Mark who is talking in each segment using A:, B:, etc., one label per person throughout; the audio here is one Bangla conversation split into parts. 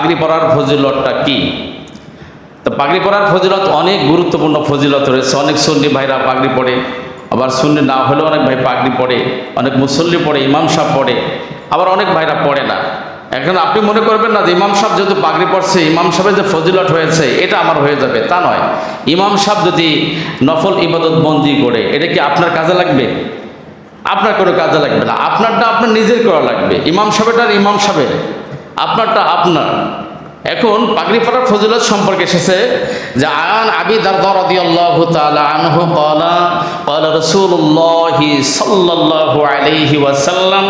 A: পাগড়ি পরার ফজিলতটা কি? তো পাগড়ি পরার ফজিলত অনেক গুরুত্বপূর্ণ ফজিলত রয়েছে। অনেক সুন্নি ভাইরা পাগড়ি পড়ে আবার সুন্নি না হলেও অনেক ভাই পাগড়ি পড়ে অনেক মুসল্লি পড়ে ইমাম সাহেব পড়ে আবার অনেক ভাইরা পড়ে না। এখন আপনি মনে করবেন না যে ইমাম সাহেব যেহেতু পাগড়ি পড়ছে ইমাম সাহেবের যে ফজিলত হয়েছে, এটা আমার হয়ে যাবে, তা নয়। ইমাম সাহেব যদি নফল ইবাদত বন্দি করে, এটা কি আপনার কাজে লাগবে? আপনার কোনো কাজে লাগবে না। আপনারটা আপনার নিজের করা লাগবে। ইমাম সাহেবটার ইমাম সাহেবের। আপনারটা আপনার। এখন পাগড়ি পরার ফজিলত সম্পর্কে এসেছে যে আন আবি দারদা রাদিয়াল্লাহু তাআলা আনহু ক্বালা ক্বালা রাসূলুল্লাহি সাল্লাল্লাহু আলাইহি ওয়াসাল্লাম,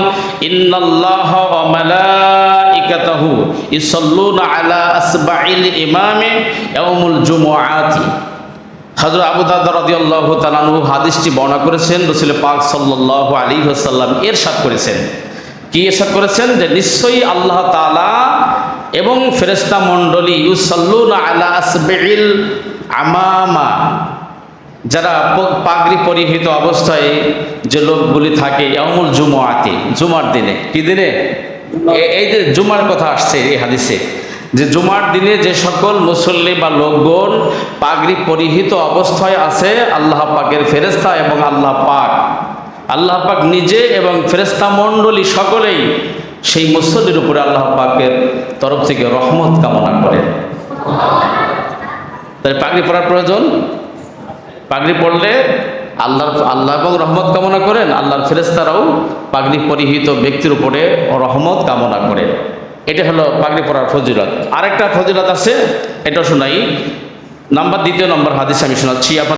A: ইন্নাল্লাহা ওয়া মালাইকাতাহু ইউসাল্লুনা আলা আসবাইল ইমামি ইয়াউমুল জুমুআতি। হজরত আবু দাদা রাদিয়াল্লাহু তাআলা হাদিসটি বর্ণনা করেছেন রসুল পাক সাল্লাল্লাহু আলাইহি ওয়াসাল্লাম এরশাদ করেছেন। কি এরশাদ করেছেন যে নিশ্চয়ই আল্লাহ তাআলা এবং ফেরেশতা মণ্ডলী ইউসাল্লুনা আলা আসবিল আমামা যারা পাগড়ি পরিহিত অবস্থায় যে লোকগুলি থাকে ইয়ামুল জুমুআতে জুমার দিনে। কি দিনে? এই যে জুমার কথা আসছে এই হাদিসে যে জুমার দিনে যে সকল মুসল্লি বা লোকগণ পাগড়ি পরিহিত অবস্থায় আছে আল্লাহ পাকের ফেরেস্তা এবং আল্লাহ পাক আল্লাহ পাক নিজে এবং ফেরেস্তা মণ্ডলী সকলেই সেই মুসল্লির উপরে আল্লাহ পাকের তরফ থেকে রহমত কামনা করেন তাই পাগড়ি পরার প্রয়োজন? পাগড়ি পরলে আল্লাহর, আল্লাহ এবং রহমত কামনা করেন, আল্লাহর ফেরেস্তারাও পাগড়ি পরিহিত ব্যক্তির উপরে রহমত কামনা করে। এটা হলো পাগড়ি পরার ফজিলত। আরেকটা ফজিলত আছে এটা শোনাই। নাম্বার, দ্বিতীয় নম্বর হাদিস আমি শোনাচ্ছি।